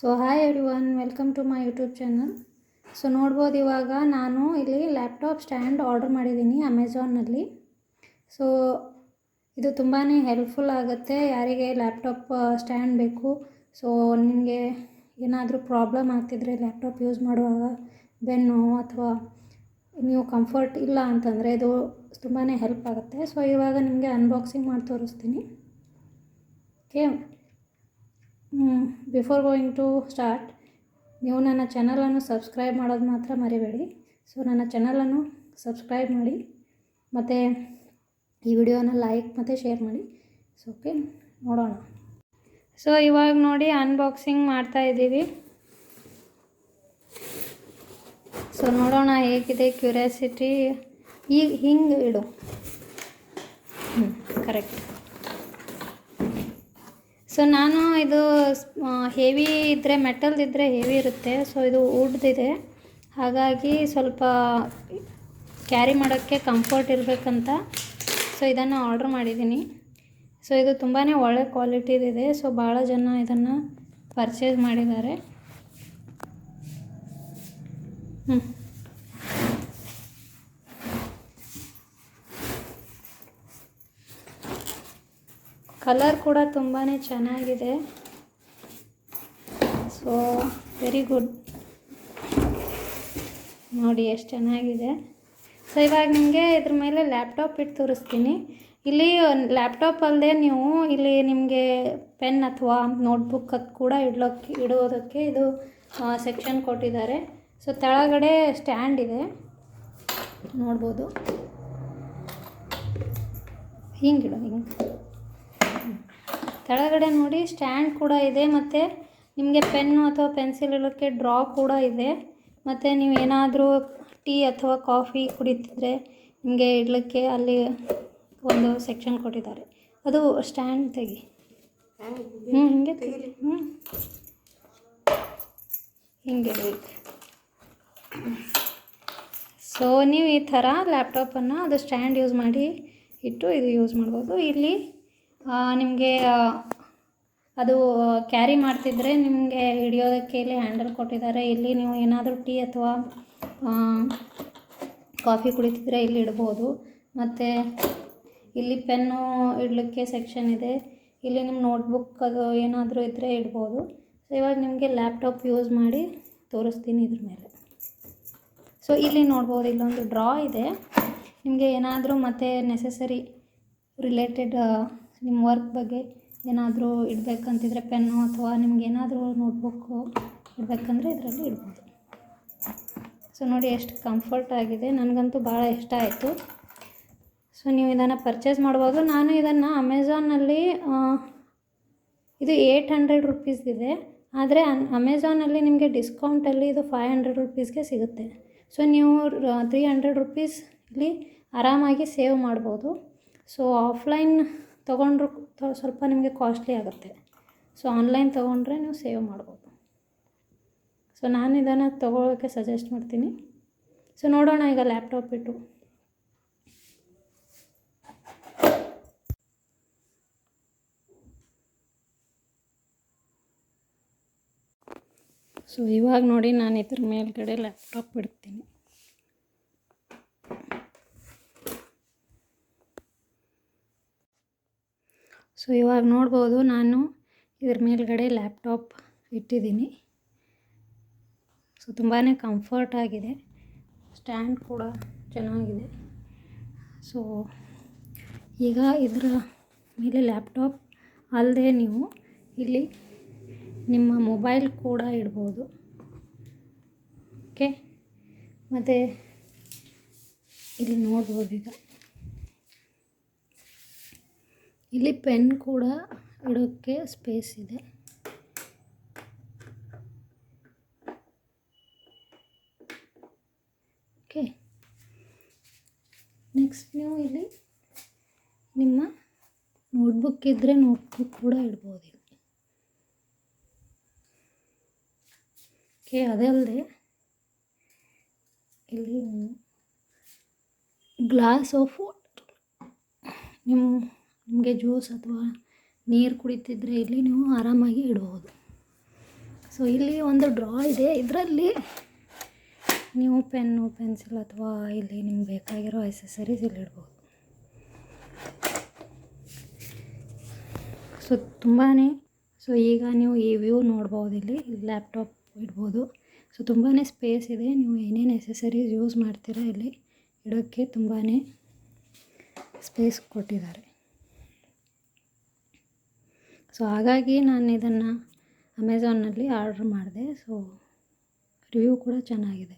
So hi everyone welcome to my YouTube channel so ನೋಡ್ಬೋದು ಇವಾಗ ನಾನು ಇಲ್ಲಿ ಲ್ಯಾಪ್ಟಾಪ್ ಸ್ಟ್ಯಾಂಡ್ ಆರ್ಡರ್ ಮಾಡಿದ್ದೀನಿ ಅಮೆಝಾನಲ್ಲಿ ಸೊ ಇದು ತುಂಬಾ ಹೆಲ್ಪ್ಫುಲ್ ಆಗುತ್ತೆ. ಯಾರಿಗೆ ಲ್ಯಾಪ್ಟಾಪ್ ಸ್ಟ್ಯಾಂಡ್ ಬೇಕು. ಸೊ ನಿಮಗೆ ಏನಾದರೂ ಪ್ರಾಬ್ಲಮ್ ಆಗ್ತಿದ್ರೆ ಲ್ಯಾಪ್ಟಾಪ್ ಯೂಸ್ ಮಾಡುವಾಗ ಬೆನ್ನು ಅಥವಾ ನೀವು ಕಂಫರ್ಟ್ ಇಲ್ಲ ಅಂತಂದರೆ ಇದು ತುಂಬಾ ಹೆಲ್ಪ್ ಆಗುತ್ತೆ. ಸೊ ಇವಾಗ ನಿಮಗೆ ಅನ್ಬಾಕ್ಸಿಂಗ್ ಮಾಡಿ ತೋರಿಸ್ತೀನಿ okay before going to start ನೀವು ನನ್ನ ಚಾನಲನ್ನು ಸಬ್ಸ್ಕ್ರೈಬ್ ಮಾಡೋದು ಮಾತ್ರ ಮರಿಬೇಡಿ. ಸೊ ನನ್ನ ಚಾನಲನ್ನು ಸಬ್ಸ್ಕ್ರೈಬ್ ಮಾಡಿ, ಮತ್ತು ಈ ವಿಡಿಯೋನ ಲೈಕ್ ಮತ್ತು ಶೇರ್ ಮಾಡಿ. ಸೊ ಓಕೆ ನೋಡೋಣ. ಸೊ ಇವಾಗ ನೋಡಿ ಅನ್ಬಾಕ್ಸಿಂಗ್ ಮಾಡ್ತಾ ಇದ್ದೀವಿ. ಸೊ ನೋಡೋಣ ಹೇಗಿದೆ ಕ್ಯೂರಿಯಾಸಿಟಿ ಈಗ ಹಿಂಗೆ ಇಡು. ಹ್ಞೂ ಕರೆಕ್ಟ್ ಸೊ ನಾನು ಇದು ಹೆವಿ ಇದ್ದರೆ ಮೆಟಲ್ದಿದ್ದರೆ ಹೆವಿ ಇರುತ್ತೆ. ಸೊ ಇದು ವುಡ್ದಿದೆ ಹಾಗಾಗಿ ಸ್ವಲ್ಪ ಕ್ಯಾರಿ ಮಾಡೋಕ್ಕೆ ಕಂಫರ್ಟ್ ಇರಬೇಕಂತ. ಸೊ ಇದನ್ನು ಆರ್ಡ್ರ್ ಮಾಡಿದ್ದೀನಿ. ಸೊ ಇದು ತುಂಬಾ ಒಳ್ಳೆ ಕ್ವಾಲಿಟಿದಿದೆ ಸೊ ಭಾಳ ಜನ ಇದನ್ನು ಪರ್ಚೇಸ್ ಮಾಡಿದ್ದಾರೆ. ಹ್ಞೂ ಕಲರ್ ಕೂಡ ತುಂಬಾ ಚೆನ್ನಾಗಿದೆ. ಸೊ ವೆರಿ ಗುಡ್ ನೋಡಿ ಎಷ್ಟು ಚೆನ್ನಾಗಿದೆ. ಸೊ ಇವಾಗ ನಿಮಗೆ ಇದ್ರ ಮೇಲೆ ಲ್ಯಾಪ್ಟಾಪ್ ಇಟ್ಟು ತೋರಿಸ್ತೀನಿ. ಇಲ್ಲಿ ಲ್ಯಾಪ್ಟಾಪ್ ಅಲ್ಲದೆ ನೀವು ಇಲ್ಲಿ ನಿಮಗೆ ಪೆನ್ ಅಥವಾ ನೋಟ್ಬುಕ್ ಕೂಡ ಇಡ್ಲೋಕ್ಕೆ ಇಡೋದಕ್ಕೆ ಇದು ಸೆಕ್ಷನ್ ಕೊಟ್ಟಿದ್ದಾರೆ. ಸೊ ತೆಳಗಡೆ ಸ್ಟ್ಯಾಂಡ್ ಇದೆ. ನೋಡ್ಬೋದು. ಹಿಂಗಿಡು ಹಿಂಗೆ. ಕೆಳಗಡೆ ನೋಡಿ ಸ್ಟ್ಯಾಂಡ್ ಕೂಡ ಇದೆ ಮತ್ತು ನಿಮಗೆ ಪೆನ್ನು ಅಥವಾ ಪೆನ್ಸಿಲ್ ಇಡೋಕ್ಕೆ ಡ್ರಾ ಕೂಡ ಇದೆ. ಮತ್ತು ನೀವು ಏನಾದರೂ ಟೀ ಅಥವಾ ಕಾಫಿ ಕುಡಿತಿದ್ರೆ ನಿಮಗೆ ಇಡಲಿಕ್ಕೆ ಅಲ್ಲಿ ಒಂದು ಸೆಕ್ಷನ್ ಕೊಟ್ಟಿದ್ದಾರೆ. ಅದು ಸ್ಟ್ಯಾಂಡ್ ತೆಗಿ. ಹ್ಞೂ ಹಿಂಗೆ ಹ್ಞೂ ಹಿಂಗೆ ಸೊ ನೀವು ಈ ಥರ ಲ್ಯಾಪ್ಟಾಪನ್ನು ಅದು ಸ್ಟ್ಯಾಂಡ್ ಯೂಸ್ ಮಾಡಿ ಇಟ್ಟು ಇದು ಯೂಸ್ ಮಾಡ್ಬೋದು. ಇಲ್ಲಿ ನಿಮಗೆ ಅದು ಕ್ಯಾರಿ ಮಾಡ್ತಿದ್ರೆ ನಿಮಗೆ ಹಿಡಿಯೋದಕ್ಕೆ ಇಲ್ಲಿ ಹ್ಯಾಂಡಲ್ ಕೊಟ್ಟಿದ್ದಾರೆ. ಇಲ್ಲಿ ನೀವು ಏನಾದರೂ ಟೀ ಅಥವಾ ಕಾಫಿ ಕುಡಿತಿದ್ರೆ ಇಲ್ಲಿ ಇಡ್ಬೋದು. ಮತ್ತು ಇಲ್ಲಿ ಪೆನ್ನು ಇಡಲಿಕ್ಕೆ ಸೆಕ್ಷನ್ ಇದೆ. ಇಲ್ಲಿ ನಿಮ್ಮ ನೋಟ್ಬುಕ್ ಅದು ಏನಾದರೂ ಇದ್ದರೆ ಇಡ್ಬೋದು. ಸೊ ಇವಾಗ ನಿಮಗೆ ಲ್ಯಾಪ್ಟಾಪ್ ಯೂಸ್ ಮಾಡಿ ತೋರಿಸ್ತೀನಿ ಇದ್ರ ಮೇಲೆ. ಸೊ ಇಲ್ಲಿ ನೋಡ್ಬೋದು, ಇಲ್ಲೊಂದು ಡ್ರಾ ಇದೆ. ನಿಮಗೆ ಏನಾದರೂ ಮತ್ತೆ ನೆಸೆಸರಿ ರಿಲೇಟೆಡ್ ನಿಮ್ಮ ವರ್ಕ್ ಬಗ್ಗೆ ಏನಾದರೂ ಇಡಬೇಕಂತಿದ್ರೆ ಪೆನ್ನು ಅಥವಾ ನಿಮ್ಗೆ ಏನಾದರೂ ನೋಟ್ಬುಕ್ಕು ಇಡಬೇಕಂದ್ರೆ ಇದರಲ್ಲಿ ಇಡ್ಬೋದು. ಸೊ ನೋಡಿ ಎಷ್ಟು ಕಂಫರ್ಟ್ ಆಗಿದೆ. ನನಗಂತೂ ಭಾಳ ಇಷ್ಟ ಆಯಿತು. ಸೊ ನೀವು ಇದನ್ನು ಪರ್ಚೇಸ್ ಮಾಡುವಾಗ ನಾನು ಇದನ್ನು ಅಮೆಝಾನಲ್ಲಿ ಇದು ಏಯ್ಟ್ ಹಂಡ್ರೆಡ್ ರುಪೀಸ್ದಿದೆ ಆದರೆ ಅಮೆಝಾನಲ್ಲಿ ನಿಮಗೆ ಡಿಸ್ಕೌಂಟಲ್ಲಿ ಇದು ಫೈವ್ ಹಂಡ್ರೆಡ್ ರುಪೀಸ್ಗೆ ಸಿಗುತ್ತೆ. ಸೊ ನೀವು ತ್ರೀ ಹಂಡ್ರೆಡ್ ರುಪೀಸ್ ಇಲ್ಲಿ ಆರಾಮಾಗಿ ಸೇವ್ ಮಾಡ್ಬೋದು. ಸೊ ಆಫ್ಲೈನ್ ತೊಗೊಂಡ್ರು ಸ್ವಲ್ಪ ನಿಮಗೆ ಕಾಸ್ಟ್ಲಿ ಆಗುತ್ತೆ. ಸೊ ಆನ್ಲೈನ್ ತೊಗೊಂಡ್ರೆ ನೀವು ಸೇವ್ ಮಾಡ್ಬೋದು. ಸೊ ನಾನು ಇದನ್ನು ತೊಗೊಳೋಕ್ಕೆ ಸಜೆಸ್ಟ್ ಮಾಡ್ತೀನಿ. ಸೊ ನೋಡೋಣ ಈಗ ಲ್ಯಾಪ್ಟಾಪ್ ಇಟ್ಟು ಸೊ ಇವಾಗ ನೋಡಿ ನಾನು ಇದ್ರ ಮೇಲ್ಗಡೆ ಲ್ಯಾಪ್ಟಾಪ್ ಇಡ್ತೀನಿ ಸೊ ಇವಾಗ ನೋಡ್ಬೋದು ನಾನು ಇದ್ರ ಮೇಲ್ಗಡೆ ಲ್ಯಾಪ್ಟಾಪ್ ಇಟ್ಟಿದ್ದೀನಿ. ಸೊ ತುಂಬಾ ಕಂಫರ್ಟ್ ಆಗಿದೆ. ಸ್ಟ್ಯಾಂಡ್ ಕೂಡ ಚೆನ್ನಾಗಿದೆ. ಸೊ ಈಗ ಇದರ ಮೇಲೆ ಲ್ಯಾಪ್ಟಾಪ್ ಅಲ್ಲದೆ ನೀವು ಇಲ್ಲಿ ನಿಮ್ಮ ಮೊಬೈಲ್ ಕೂಡ ಇಡ್ಬೋದು. ಓಕೆ ಮತ್ತು ಇಲ್ಲಿ ನೋಡ್ಬೋದು ಈಗ. ಇಲ್ಲಿ ಪೆನ್ ಕೂಡ ಇಡೋಕ್ಕೆ ಸ್ಪೇಸ್ ಇದೆ. ಓಕೆ. ನೆಕ್ಸ್ಟ್ ನೀವು ಇಲ್ಲಿ ನಿಮ್ಮ ನೋಟ್ಬುಕ್ ಇದ್ದರೆ ನೋಟ್ಬುಕ್ ಕೂಡ ಇಡ್ಬೋದು ಇಲ್ಲಿ. ಓಕೆ ಅದಲ್ಲದೆ ಇಲ್ಲಿ ಗ್ಲಾಸ್ ಆಫ್ ವಾಟರ್. ನಿಮ್ಮ ನಿಮಗೆ ಜ್ಯೂಸ್ ಅಥವಾ ನೀರು ಕುಡಿತಿದ್ರೆ ಇಲ್ಲಿ ನೀವು ಆರಾಮಾಗಿ ಇಡ್ಬೋದು. ಸೊ ಸೊ ಇಲ್ಲಿ ಒಂದು ಡ್ರಾ ಇದೆ. ಇದರಲ್ಲಿ ನೀವು ಪೆನ್ನು ಪೆನ್ಸಿಲ್ ಅಥವಾ ಇಲ್ಲಿ ನಿಮ್ಗೆ ಬೇಕಾಗಿರೋ ಎಸೆಸರೀಸ್ ಇಲ್ಲಿ ಇಡ್ಬೋದು. ಸೊ ತುಂಬಾ ಸೊ ಈಗ ನೀವು ಈ ವ್ಯೂ ನೋಡ್ಬೋದು ಇಲ್ಲಿ. ಲ್ಯಾಪ್ಟಾಪ್ ಇಡ್ಬೋದು. ಸೊ ತುಂಬಾ ಸ್ಪೇಸ್ ಇದೆ. ನೀವು ಏನೇನು ಎಸೆಸರೀಸ್ ಯೂಸ್ ಮಾಡ್ತೀರಾ ಇಲ್ಲಿ ಇಡೋಕ್ಕೆ ತುಂಬಾ ಸ್ಪೇಸ್ ಕೊಟ್ಟಿದ್ದಾರೆ. ಸೊ ಹಾಗಾಗಿ ನಾನು ಇದನ್ನು ಅಮೆಝಾನಲ್ಲಿ ಆರ್ಡ್ರ್ ಮಾಡಿದೆ. ಸೊ ರಿವ್ಯೂ ಕೂಡ ಚೆನ್ನಾಗಿದೆ.